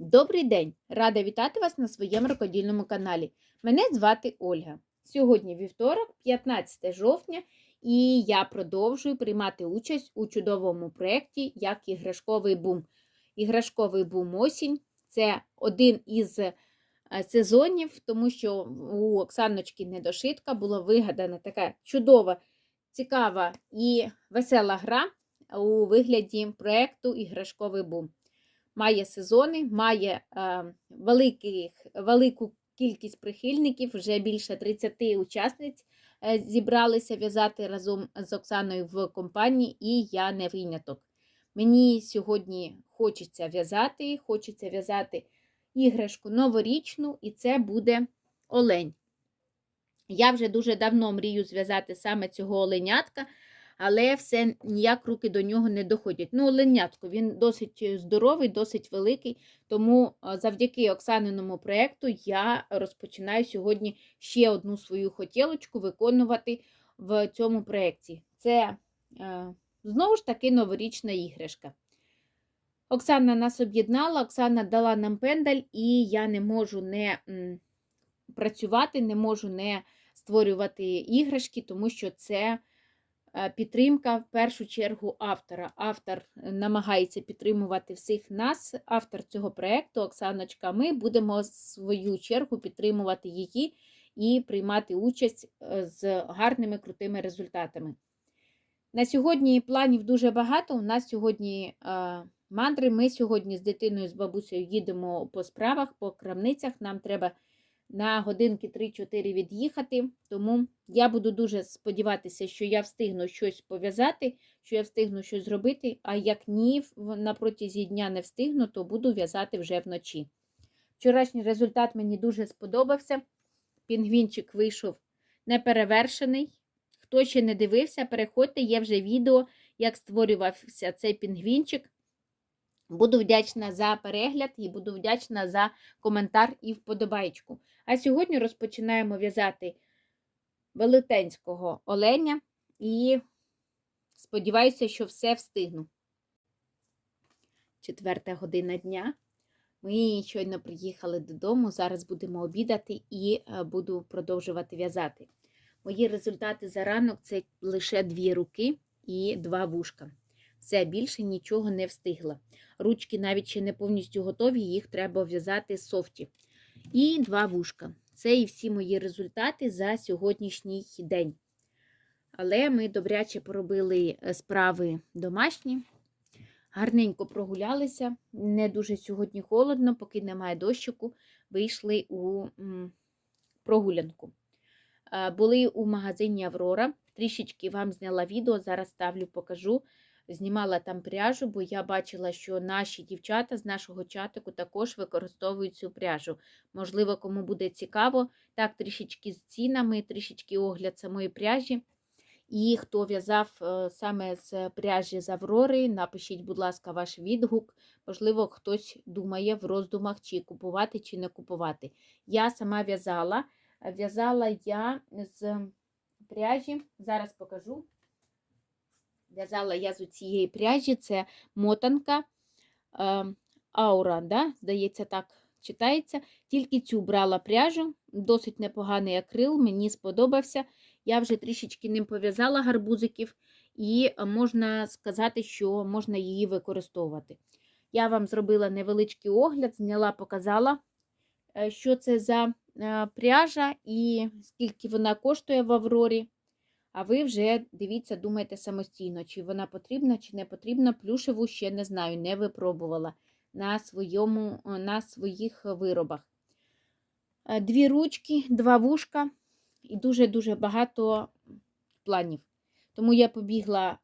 Добрий день! Рада вітати вас на своєму рукодільному каналі. Мене звати Ольга. Сьогодні вівторок, 15 жовтня, і я продовжую приймати участь у чудовому проєкті як іграшковий бум. Іграшковий бум осінь це один із е, сезонів, тому що у Оксаночки Недошитка була вигадана така чудова, цікава і весела гра у вигляді проєкту Іграшковий бум має сезони, має е, великих, велику кількість прихильників, вже більше 30 учасниць е, зібралися в'язати разом з Оксаною в компанії, і я не виняток. Мені сьогодні хочеться в'язати, хочеться в'язати іграшку новорічну, і це буде олень. Я вже дуже давно мрію зв'язати саме цього оленятка але все ніяк руки до нього не доходять. Ну, оленятко, він досить здоровий, досить великий, тому завдяки Оксаниному проєкту я розпочинаю сьогодні ще одну свою хотілочку виконувати в цьому проєкті. Це знову ж таки новорічна іграшка. Оксана нас об'єднала, Оксана дала нам пендаль, і я не можу не працювати, не можу не створювати іграшки, тому що це Е, підтримка в першу чергу автора. Автор намагається підтримувати всіх нас, автор цього проєкту, Оксаночка. Ми будемо в свою чергу підтримувати її і приймати участь е, з гарними крутими результатами. На сьогодні планів дуже багато. У нас сьогодні е, мандри. Ми сьогодні з дитиною, з бабусею їдемо по справах, по крамницях. Нам треба на годинки 3-4 від'їхати. Тому я буду дуже сподіватися, що я встигну щось пов'язати, що я встигну щось зробити, а як ні, на протязі дня не встигну, то буду в'язати вже вночі. Вчорашній результат мені дуже сподобався. Пінгвінчик вийшов неперевершений. Хто ще не дивився, переходьте, є вже відео, як створювався цей пінгвінчик. Буду вдячна за перегляд і буду вдячна за коментар і вподобайку. А сьогодні розпочинаємо в'язати велетенського оленя і сподіваюся, що все встигну. Четверта година дня. Ми щойно приїхали додому, зараз будемо обідати і е, буду продовжувати в'язати. Мої результати за ранок це лише дві руки і два вушка. Все, більше нічого не встигла. Ручки навіть ще не повністю готові, їх треба в'язати софті. І два вушка. Це і всі мої результати за сьогоднішній день. Але ми добряче поробили е, справи домашні, гарненько прогулялися. Не дуже сьогодні холодно, поки немає дощику, вийшли у прогулянку. Були у магазині Аврора. Трішечки вам зняла відео, зараз ставлю, покажу знімала там пряжу, бо я бачила, що наші дівчата з нашого чатику також використовують цю пряжу. Можливо, кому буде цікаво, так, трішечки з цінами, трішечки огляд самої пряжі. І хто в'язав е, саме з пряжі з Аврори, напишіть, будь ласка, ваш відгук. Можливо, хтось думає в роздумах, чи купувати, чи не купувати. Я сама в'язала. В'язала я з пряжі, зараз покажу. В'язала я з цієї пряжі, це мотанка е, аура, да? здається, так читається. Тільки цю брала пряжу, досить непоганий акрил, мені сподобався. Я вже трішечки ним пов'язала гарбузиків, і можна сказати, що можна її використовувати. Я вам зробила невеличкий огляд, зняла, показала, е, що це за е, пряжа і скільки вона коштує в Аврорі. А ви вже дивіться, думайте самостійно, чи вона потрібна, чи не потрібна. Плюшеву ще не знаю, не випробувала на своєму, на своїх виробах. Е, дві ручки, два вушка і дуже-дуже багато планів. Тому я побігла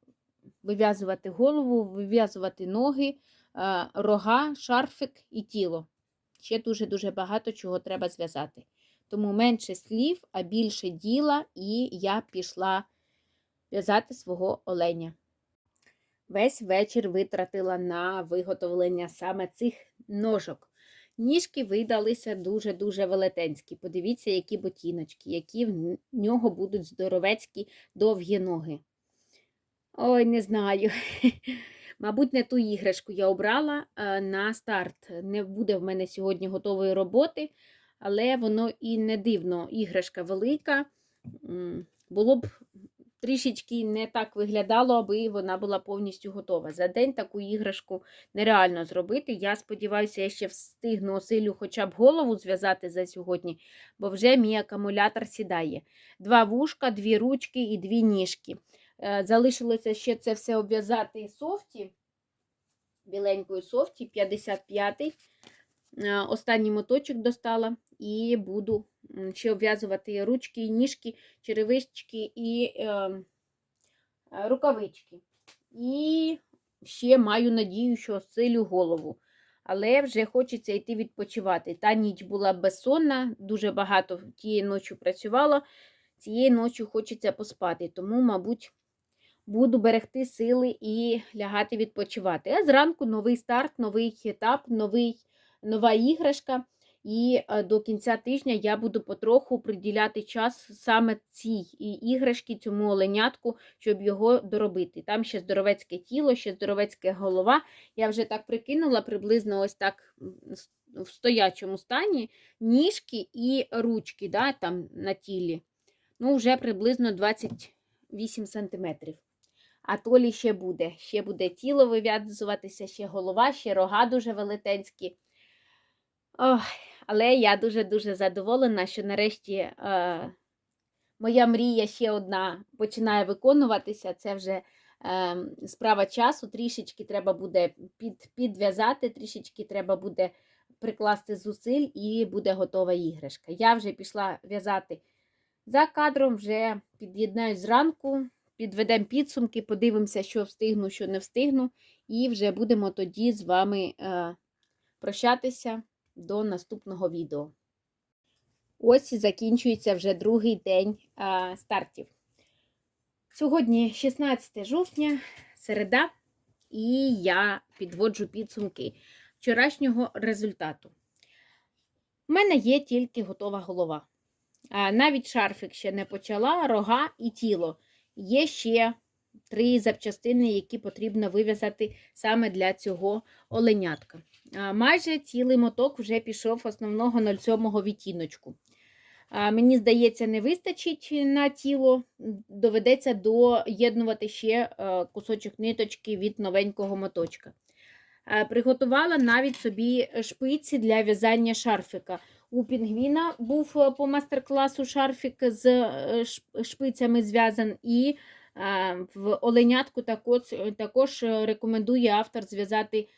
вив'язувати голову, вив'язувати ноги, е, рога, шарфик і тіло. Ще дуже-дуже багато чого треба зв'язати. Тому менше слів, а більше діла, і я пішла в'язати свого оленя. Весь вечір витратила на виготовлення саме цих ножок. Ніжки видалися дуже-дуже велетенські. Подивіться, які ботіночки, які в нього будуть здоровецькі довгі ноги. Ой, не знаю. Мабуть, не ту іграшку я обрала е, на старт. Не буде в мене сьогодні готової роботи, але воно і не дивно. Іграшка велика. Було б трішечки не так виглядало, аби вона була повністю готова. За день таку іграшку нереально зробити. Я сподіваюся, я ще встигну осилю хоча б голову зв'язати за сьогодні, бо вже мій акумулятор сідає. Два вушка, дві ручки і дві ніжки. Е, Залишилося ще це все обв'язати софті, біленькою софті, 55-й. Е, Останній моточок достала і буду ще обв'язувати ручки, ніжки, черевички і е, е, рукавички. І ще маю надію, що силю голову. Але вже хочеться йти відпочивати. Та ніч була безсонна, дуже багато тієї ночі працювала. Цієї ночі хочеться поспати, тому, мабуть, буду берегти сили і лягати відпочивати. А зранку новий старт, новий етап, новий, нова іграшка. І е, до кінця тижня я буду потроху приділяти час саме цій і- іграшці, цьому оленятку, щоб його доробити. Там ще здоровецьке тіло, ще здоровецька голова. Я вже так прикинула приблизно ось так в стоячому стані ніжки і ручки да, там на тілі. Ну, вже приблизно 28 сантиметрів. А толі ще буде. Ще буде тіло вив'язуватися, ще голова, ще рога дуже велетенські. Ох, але я дуже-дуже задоволена, що нарешті е, моя мрія ще одна починає виконуватися. Це вже е, справа часу. Трішечки треба буде під, підв'язати, трішечки треба буде прикласти зусиль і буде готова іграшка. Я вже пішла в'язати за кадром, вже під'єднаюсь зранку, підведемо підсумки, подивимося, що встигну, що не встигну, і вже будемо тоді з вами е, прощатися до наступного відео. Ось закінчується вже другий день а, стартів. Сьогодні 16 жовтня, середа, і я підводжу підсумки вчорашнього результату. У мене є тільки готова голова. А, навіть шарфик ще не почала, рога і тіло. Є ще три запчастини, які потрібно вив'язати саме для цього оленятка. Майже цілий моток вже пішов основного 0,7 відтіночку. Мені здається, не вистачить на тіло, доведеться доєднувати ще е, кусочок ниточки від новенького моточка. Приготувала навіть собі шпиці для в'язання шарфика. У пінгвіна був е, по мастер-класу шарфик з е, шпицями зв'язан, і в оленятку також, також е, рекомендує автор зв'язати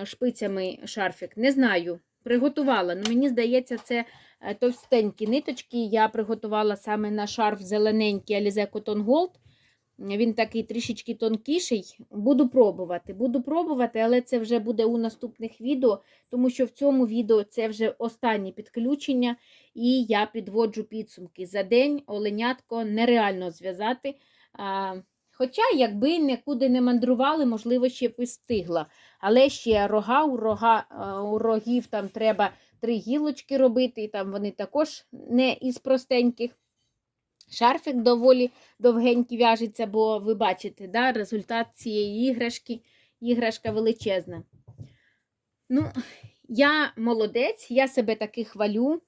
е, шпицями шарфик. Не знаю, приготувала. Ну, мені здається, це е, товстенькі ниточки. Я приготувала саме на шарф зелененький Alize Cotton Gold. Він такий трішечки тонкіший. Буду пробувати. Буду пробувати, але це вже буде у наступних відео, тому що в цьому відео це вже останнє підключення, і я підводжу підсумки. За день оленятко нереально зв'язати. Хоча, якби нікуди не мандрували, можливо, ще б і встигла. Але ще рога у рога, у рогів там треба три гілочки робити, і там вони також не із простеньких. Шарфик доволі довгенький в'яжеться, бо ви бачите, да, результат цієї іграшки. Іграшка величезна. Ну, я молодець, я себе таки хвалю.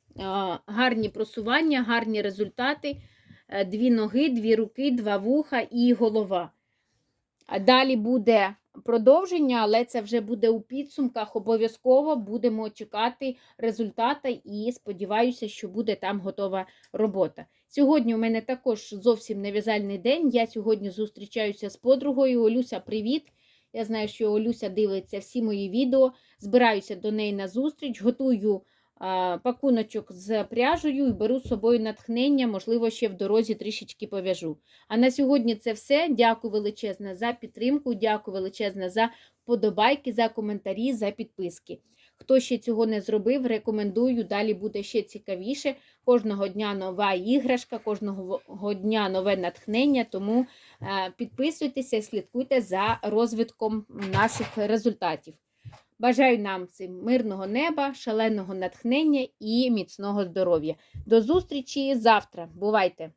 Гарні просування, гарні результати. Е, Дві ноги, дві руки, два вуха і голова. Далі буде продовження, але це вже буде у підсумках. Обов'язково будемо чекати результата і сподіваюся, що буде там готова робота. Сьогодні у мене також зовсім не в'язальний день. Я сьогодні зустрічаюся з подругою. Олюся, привіт! Я знаю, що Олюся дивиться всі мої відео. Збираюся до неї на зустріч, готую пакуночок з пряжею і беру з собою натхнення, можливо, ще в дорозі трішечки пов'яжу. А на сьогодні це все. Дякую величезне за підтримку, дякую величезне за вподобайки, за коментарі, за підписки. Хто ще цього не зробив, рекомендую. Далі буде ще цікавіше. Кожного дня нова іграшка, кожного дня нове натхнення. Тому е, підписуйтеся слідкуйте за розвитком наших результатів. Бажаю нам цим мирного неба, шаленого натхнення і міцного здоров'я. До зустрічі завтра. Бувайте!